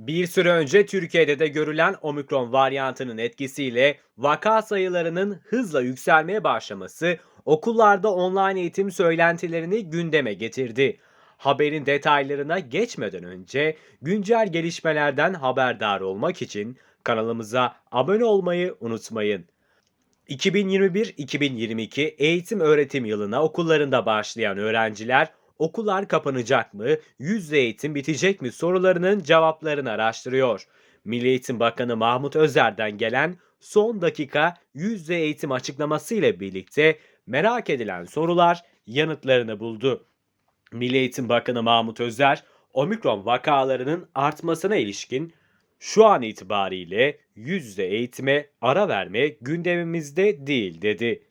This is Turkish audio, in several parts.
Bir süre önce Türkiye'de de görülen omikron varyantının etkisiyle vaka sayılarının hızla yükselmeye başlaması okullarda online eğitim söylentilerini gündeme getirdi. Haberin detaylarına geçmeden önce güncel gelişmelerden haberdar olmak için kanalımıza abone olmayı unutmayın. 2021-2022 eğitim öğretim yılına okullarında başlayan öğrenciler okullar kapanacak mı, yüz eğitim bitecek mi sorularının cevaplarını araştırıyor. Milli Eğitim Bakanı Mahmut Özer'den gelen son dakika yüz yüze eğitim açıklaması ile birlikte merak edilen sorular yanıtlarını buldu. Milli Eğitim Bakanı Mahmut Özer, omikron vakalarının artmasına ilişkin şu an itibariyle yüz yüze eğitime ara verme gündemimizde değil dedi.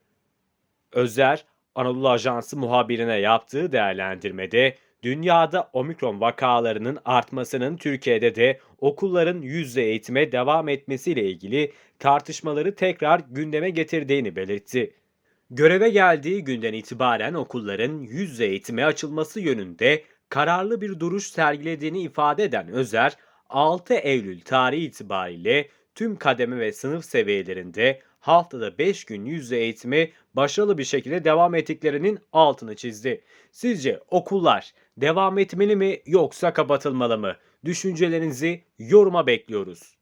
Özer, Anadolu Ajansı muhabirine yaptığı değerlendirmede dünyada omikron vakalarının artmasının Türkiye'de de okulların yüz yüze eğitime devam etmesiyle ilgili tartışmaları tekrar gündeme getirdiğini belirtti. Göreve geldiği günden itibaren okulların yüz yüze eğitime açılması yönünde kararlı bir duruş sergilediğini ifade eden Özer, 6 Eylül tarihi itibariyle tüm kademe ve sınıf seviyelerinde haftada 5 gün yüz yüze eğitime başarılı bir şekilde devam ettiklerinin altını çizdi. Sizce okullar devam etmeli mi yoksa kapatılmalı mı? Düşüncelerinizi yoruma bekliyoruz.